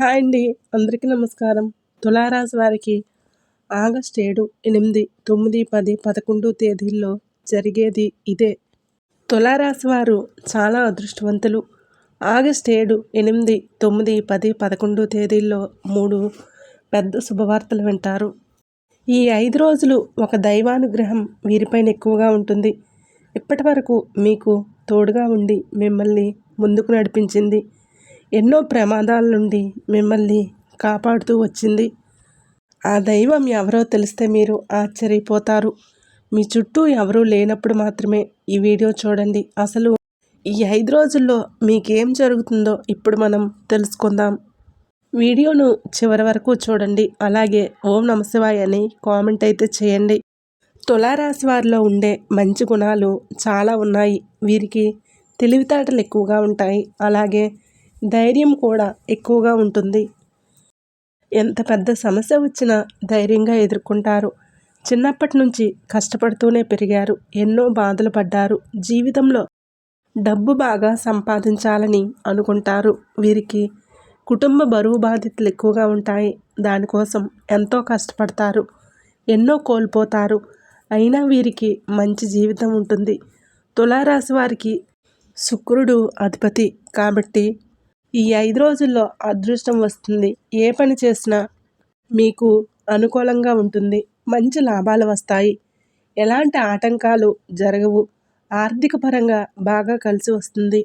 Hi అండి. అందరికీ నమస్కారం. తులారాశి వారికి ఆగస్ట్ ఏడు ఎనిమిది తొమ్మిది పది పదకొండు తేదీల్లో జరిగేది ఇదే. తులారాశి వారు చాలా అదృష్టవంతులు. ఆగస్ట్ ఏడు ఎనిమిది తొమ్మిది పది పదకొండు తేదీల్లో మూడు పెద్ద శుభవార్తలు వింటారు. ఈ ఐదు రోజులు ఒక దైవానుగ్రహం వీరిపైన ఎక్కువగా ఉంటుంది. ఇప్పటి వరకు మీకు తోడుగా ఉండి మిమ్మల్ని ముందుకు నడిపించింది ఎన్నో ప్రమాదాల నుండి మిమ్మల్ని కాపాడుతూ వచ్చింది. ఆ దైవం ఎవరో తెలిస్తే మీరు ఆశ్చర్యపోతారు. మీ చుట్టూ ఎవరూ లేనప్పుడు మాత్రమే ఈ వీడియో చూడండి. అసలు ఈ ఐదు రోజుల్లో మీకేం జరుగుతుందో ఇప్పుడు మనం తెలుసుకుందాం. వీడియోను చివరి వరకు చూడండి. అలాగే ఓం నమశివాయ అని కామెంట్ అయితే చేయండి. తులారాశి వారిలో ఉండే మంచి గుణాలు చాలా ఉన్నాయి. వీరికి తెలివితేటలు ఎక్కువగా ఉంటాయి. అలాగే ధైర్యం కూడా ఎక్కువగా ఉంటుంది. ఎంత పెద్ద సమస్య వచ్చినా ధైర్యంగా ఎదుర్కొంటారు. చిన్నప్పటి నుంచి కష్టపడుతూనే పెరిగారు. ఎన్నో బాధలు పడ్డారు. జీవితంలో డబ్బు బాగా సంపాదించాలని అనుకుంటారు. వీరికి కుటుంబ బరువు బాధ్యతలు ఎక్కువగా ఉంటాయి. దానికోసం ఎంతో కష్టపడతారు. ఎన్నో కోల్పోతారు. అయినా వీరికి మంచి జీవితం ఉంటుంది. తులారాశి వారికి శుక్రుడు అధిపతి కాబట్టి ఈ ఐదు రోజుల్లో అదృష్టం వస్తుంది. ఏ పని చేసినా మీకు అనుకూలంగా ఉంటుంది. మంచి లాభాలు వస్తాయి. ఎలాంటి ఆటంకాలు జరగవు. ఆర్థిక పరంగా బాగా కలిసి వస్తుంది.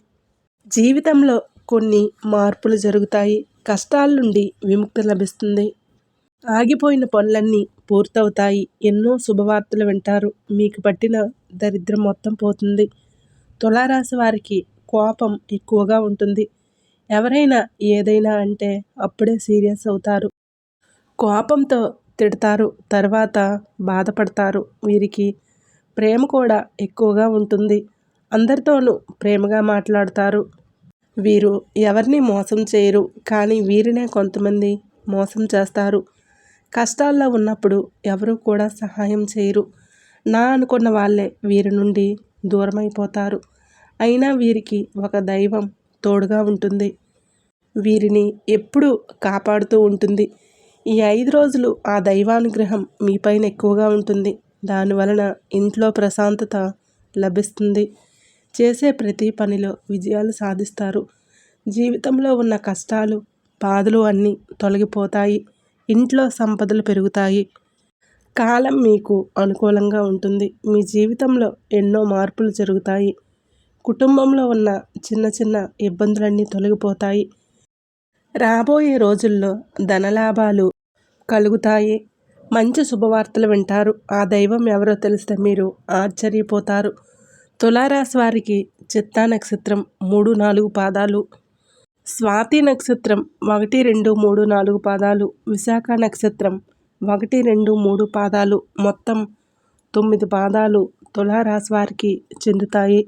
జీవితంలో కొన్ని మార్పులు జరుగుతాయి. కష్టాల నుండి విముక్తి లభిస్తుంది. ఆగిపోయిన పనులన్నీ పూర్తవుతాయి. ఎన్నో శుభవార్తలు వింటారు. మీకు పట్టిన దరిద్రం మొత్తం పోతుంది. తులారాశి వారికి కోపం ఎక్కువగా ఉంటుంది. ఎవరైనా ఏదైనా అంటే అప్పుడే సీరియస్ అవుతారు. కోపంతో తిడతారు. తర్వాత బాధపడతారు. వీరికి ప్రేమ కూడా ఎక్కువగా ఉంటుంది. అందరితోనూ ప్రేమగా మాట్లాడతారు. వీరు ఎవరిని మోసం చేయరు. కానీ వీరినే కొంతమంది మోసం చేస్తారు. కష్టాల్లో ఉన్నప్పుడు ఎవరు కూడా సహాయం చేయరు. నా అనుకున్న వాళ్ళే వీరి నుండి దూరమైపోతారు. అయినా వీరికి ఒక దైవం తోడుగా ఉంటుంది. వీరిని ఎప్పుడూ కాపాడుతూ ఉంటుంది. ఈ ఐదు రోజులు ఆ దైవానుగ్రహం మీపైన ఎక్కువగా ఉంటుంది. దానివలన ఇంట్లో ప్రశాంతత లభిస్తుంది. చేసే ప్రతి పనిలో విజయాలు సాధిస్తారు. జీవితంలో ఉన్న కష్టాలు బాధలు అన్నీ తొలగిపోతాయి. ఇంట్లో సంపదలు పెరుగుతాయి. కాలం మీకు అనుకూలంగా ఉంటుంది. మీ జీవితంలో ఎన్నో మార్పులు జరుగుతాయి. కుటుంబంలో ఉన్న చిన్న చిన్న ఇబ్బందులన్నీ తొలగిపోతాయి. రాబోయే రోజుల్లో ధనలాభాలు కలుగుతాయి. మంచి శుభవార్తలు వింటారు. ఆ దైవం ఎవరో తెలిస్తే మీరు ఆశ్చర్యపోతారు. తులారాశి వారికి చిత్తా నక్షత్రం మూడు నాలుగు పాదాలు. స్వాతి నక్షత్రం ఒకటి రెండు మూడు నాలుగు పాదాలు. విశాఖ నక్షత్రం ఒకటి రెండు మూడు పాదాలు. మొత్తం తొమ్మిది పాదాలు తులారాశి వారికి చెందుతాయి.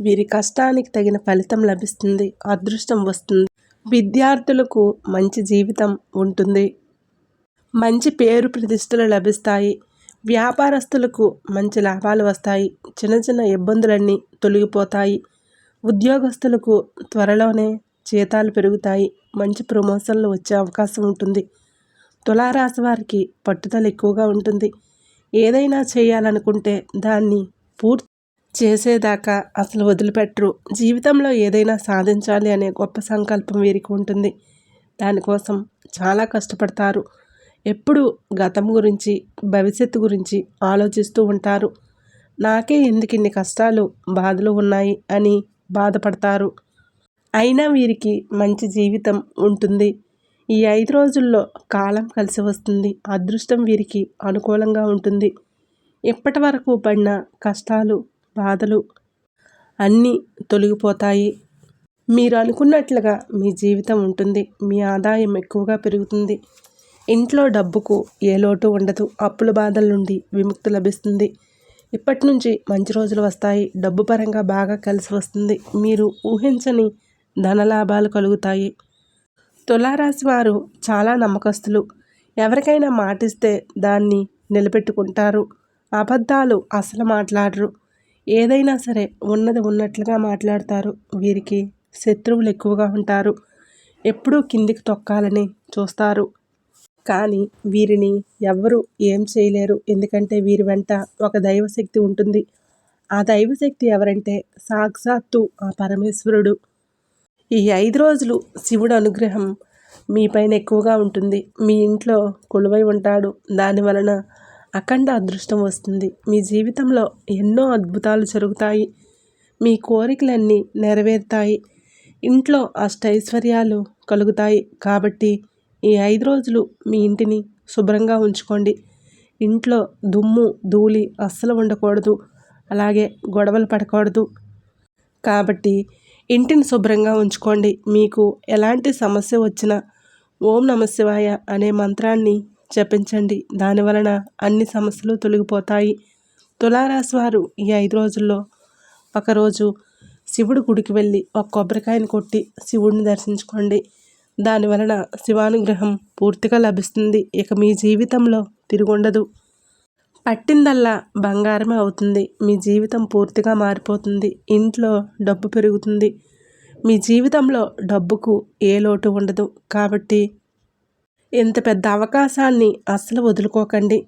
వీరి కష్టానికి తగిన ఫలితం లభిస్తుంది అదృష్టం వస్తుంది. విద్యార్థులకు మంచి జీవితం ఉంటుంది. మంచి పేరు ప్రతిష్టలు లభిస్తాయి. వ్యాపారస్తులకు మంచి లాభాలు వస్తాయి. చిన్న చిన్న ఇబ్బందులన్నీ తొలగిపోతాయి. ఉద్యోగస్తులకు త్వరలోనే జీతాలు పెరుగుతాయి. మంచి ప్రమోషన్లు వచ్చే అవకాశం ఉంటుంది. తులారాశి వారికి పట్టుదల ఎక్కువగా ఉంటుంది. ఏదైనా చేయాలనుకుంటే దాన్ని పూర్తి చేసేదాకా అసలు వదిలిపెట్టరు. జీవితంలో ఏదైనా సాధించాలి అనే గొప్ప సంకల్పం వీరికి ఉంటుంది. దానికోసం చాలా కష్టపడతారు. ఎప్పుడు గతం గురించి భవిష్యత్తు గురించి ఆలోచిస్తూ ఉంటారు. నాకే ఎందుకు ఇన్ని కష్టాలు బాధలు ఉన్నాయి అని బాధపడతారు. అయినా వీరికి మంచి జీవితం ఉంటుంది. ఈ ఐదు రోజుల్లో కాలం కలిసి వస్తుంది. అదృష్టం వీరికి అనుకూలంగా ఉంటుంది. ఇప్పటి వరకు పడిన కష్టాలు బాధలు అన్నీ తొలగిపోతాయి. మీరు అనుకున్నట్లుగా మీ జీవితం ఉంటుంది. మీ ఆదాయం ఎక్కువగా పెరుగుతుంది. ఇంట్లో డబ్బుకు ఏ లోటు ఉండదు. అప్పుల బాధల నుండి విముక్తి లభిస్తుంది. ఇప్పటి నుంచి మంచి రోజులు వస్తాయి. డబ్బు పరంగా బాగా కలిసి వస్తుంది. మీరు ఊహించని ధనలాభాలు కలుగుతాయి. తులారాశి వారు చాలా నమ్మకస్తులు. ఎవరికైనా మాటిస్తే దాన్ని నిలబెట్టుకుంటారు. అబద్ధాలు అసలు మాట్లాడరు. ఏదైనా సరే ఉన్నది ఉన్నట్లుగా మాట్లాడతారు. వీరికి శత్రువులు ఎక్కువగా ఉంటారు. ఎప్పుడూ కిందికి తొక్కాలని చూస్తారు. కానీ వీరిని ఎవ్వరూ ఏం చేయలేరు. ఎందుకంటే వీరి వెంట ఒక దైవశక్తి ఉంటుంది. ఆ దైవశక్తి ఎవరంటే సాక్షాత్తు ఆ పరమేశ్వరుడు. ఈ ఐదు రోజులు శివుడు అనుగ్రహం మీ పైన ఎక్కువగా ఉంటుంది. మీ ఇంట్లో కొలువై ఉంటాడు. దాని వలన అఖండ అదృష్టం వస్తుంది. మీ జీవితంలో ఎన్నో అద్భుతాలు జరుగుతాయి. మీ కోరికలన్నీ నెరవేరుతాయి. ఇంట్లో అష్టైశ్వర్యాలు కలుగుతాయి. కాబట్టి ఈ ఐదు రోజులు మీ ఇంటిని శుభ్రంగా ఉంచుకోండి. ఇంట్లో దుమ్ము ధూళి అస్సలు ఉండకూడదు. అలాగే గొడవలు పడకూడదు. కాబట్టి ఇంటిని శుభ్రంగా ఉంచుకోండి. మీకు ఎలాంటి సమస్య వచ్చినా ఓం నమశివాయ అనే మంత్రాన్ని జపించండి. దానివలన అన్ని సమస్యలు తొలగిపోతాయి. తులారాశి వారు ఈ ఐదు రోజుల్లో ఒకరోజు శివుడు గుడికి వెళ్ళి ఒక కొబ్బరికాయని కొట్టి శివుడిని దర్శించుకోండి. దాని వలన శివానుగ్రహం పూర్తిగా లభిస్తుంది. ఇక మీ జీవితంలో తిరుగుండదు పట్టిందల్లా బంగారమే అవుతుంది. మీ జీవితం పూర్తిగా మారిపోతుంది. ఇంట్లో డబ్బు పెరుగుతుంది. మీ జీవితంలో డబ్బుకు ఏ లోటు ఉండదు. కాబట్టి ఇంత పెద్ద అవకాశాన్ని అస్సలు వదులుకోకండి.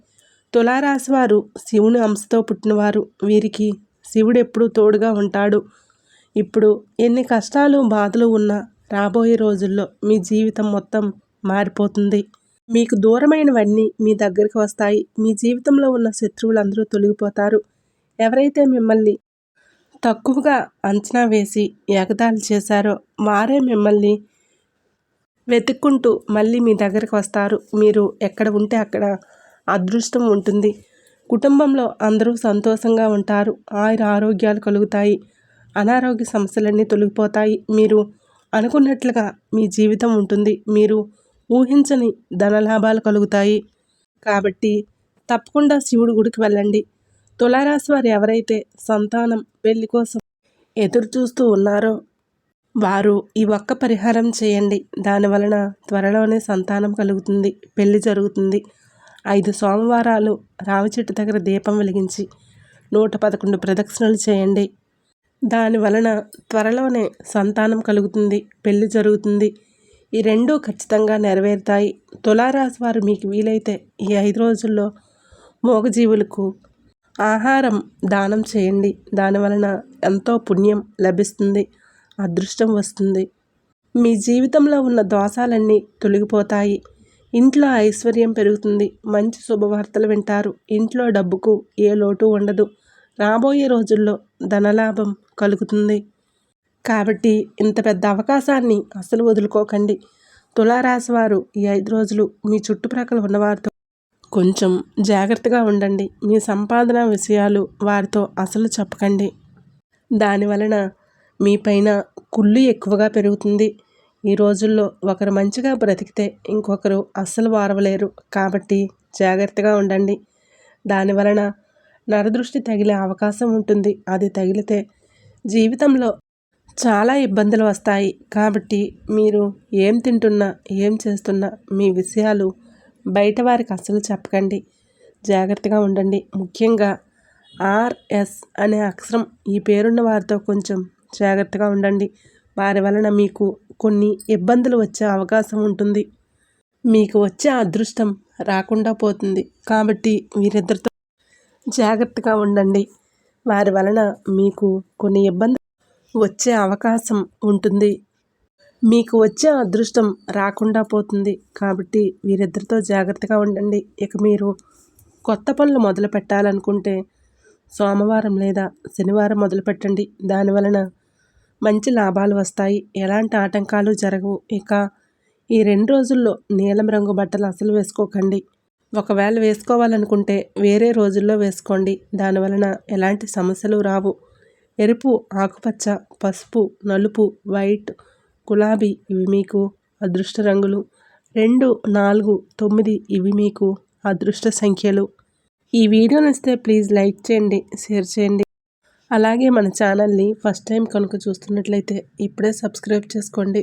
తులారాశి వారు శివుని అంశతో పుట్టినవారు. వీరికి శివుడు ఎప్పుడూ తోడుగా ఉంటాడు. ఇప్పుడు ఎన్ని కష్టాలు బాధలు ఉన్నా రాబోయే రోజుల్లో మీ జీవితం మొత్తం మారిపోతుంది. మీకు దూరమైనవన్నీ మీ దగ్గరికి వస్తాయి. మీ జీవితంలో ఉన్న శత్రువులందరూ తొలగిపోతారు. ఎవరైతే మిమ్మల్ని తక్కువగా అంచనా వేసి ఎగదాలు చేశారో వారే మిమ్మల్ని వెతుక్కుంటూ మళ్ళీ మీ దగ్గరకు వస్తారు. మీరు ఎక్కడ ఉంటే అక్కడ అదృష్టం ఉంటుంది. కుటుంబంలో అందరూ సంతోషంగా ఉంటారు. ఆయుర ఆరోగ్యాలు కలుగుతాయి. అనారోగ్య సమస్యలన్నీ తొలగిపోతాయి. మీరు అనుకున్నట్లుగా మీ జీవితం ఉంటుంది. మీరు ఊహించని ధనలాభాలు కలుగుతాయి. కాబట్టి తప్పకుండా శివుడి గుడికి వెళ్ళండి. తులారాశి వారు ఎవరైతే సంతానం పెళ్ళి కోసం ఎదురు చూస్తూ ఉన్నారో వారు ఈ ఒక్క పరిహారం చేయండి. దాని వలన త్వరలోనే సంతానం కలుగుతుంది పెళ్ళి జరుగుతుంది. ఐదు సోమవారాలు రావి చెట్టు దగ్గర దీపం వెలిగించి నూట పదకొండు ప్రదక్షిణలు చేయండి. దాని వలన త్వరలోనే సంతానం కలుగుతుంది పెళ్ళి జరుగుతుంది. ఈ రెండూ ఖచ్చితంగా నెరవేరుతాయి. తులారాశి వారు మీకు వీలైతే ఈ ఐదు రోజుల్లో మూగజీవులకు ఆహారం దానం చేయండి. దాని వలన ఎంతో పుణ్యం లభిస్తుంది. అదృష్టం వస్తుంది. మీ జీవితంలో ఉన్న దోషాలన్నీ తొలగిపోతాయి. ఇంట్లో ఐశ్వర్యం పెరుగుతుంది. మంచి శుభవార్తలు వింటారు. ఇంట్లో డబ్బుకు ఏ లోటు ఉండదు. రాబోయే రోజుల్లో ధనలాభం కలుగుతుంది. కాబట్టి ఇంత పెద్ద అవకాశాన్ని అసలు వదులుకోకండి. తులారాశి వారు ఈ ఐదు రోజులు మీ చుట్టుప్రక్కల ఉన్నవారితో కొంచెం జాగ్రత్తగా ఉండండి. మీ సంపాదన విషయాలు వారితో అసలు చెప్పకండి. దానివలన మీ పైన కుళ్ళు ఎక్కువగా పెరుగుతుంది. ఈ రోజుల్లో ఒకరు మంచిగా బ్రతికితే ఇంకొకరు అస్సలు వారవలేరు. కాబట్టి జాగ్రత్తగా ఉండండి. దానివలన నరదృష్టి తగిలే అవకాశం ఉంటుంది. అది తగిలితే జీవితంలో చాలా ఇబ్బందులు వస్తాయి. కాబట్టి మీరు ఏం తింటున్నా ఏం చేస్తున్నా మీ విషయాలు బయట వారికి అస్సలు చెప్పకండి. జాగ్రత్తగా ఉండండి. ముఖ్యంగా ఆర్ఎస్ అనే అక్షరం ఈ పేరున్న వారితో కొంచెం జాగ్రత్తగా ఉండండి. వారి వలన మీకు కొన్ని ఇబ్బందులు వచ్చే అవకాశం ఉంటుంది. మీకు వచ్చే అదృష్టం రాకుండా పోతుంది. కాబట్టి వీరిద్దరితో జాగ్రత్తగా ఉండండి. వారి వలన మీకు కొన్ని ఇబ్బందులు వచ్చే అవకాశం ఉంటుంది. మీకు వచ్చే అదృష్టం రాకుండా పోతుంది. కాబట్టి వీరిద్దరితో జాగ్రత్తగా ఉండండి. ఇక మీరు కొత్త పనులు మొదలు పెట్టాలనుకుంటే సోమవారం లేదా శనివారం మొదలు పెట్టండి దానివలన మంచి లాభాలు వస్తాయి. ఎలాంటి ఆటంకాలు జరగవు. ఇక ఈ రెండు రోజుల్లో నీలం రంగు బట్టలు అసలు వేసుకోకండి. ఒకవేళ వేసుకోవాలనుకుంటే వేరే రోజుల్లో వేసుకోండి. దానివలన ఎలాంటి సమస్యలు రావు. ఎరుపు ఆకుపచ్చ పసుపు నలుపు వైట్ గులాబీ ఇవి మీకు అదృష్ట రంగులు. రెండు నాలుగు తొమ్మిది ఇవి మీకు అదృష్ట సంఖ్యలు. ఈ వీడియో నచ్చితే ప్లీజ్ లైక్ చేయండి షేర్ చేయండి. అలాగే మన ఛానల్ని ఫస్ట్ టైం కనుక చూస్తున్నట్లయితే ఇప్పుడే సబ్స్క్రైబ్ చేసుకోండి.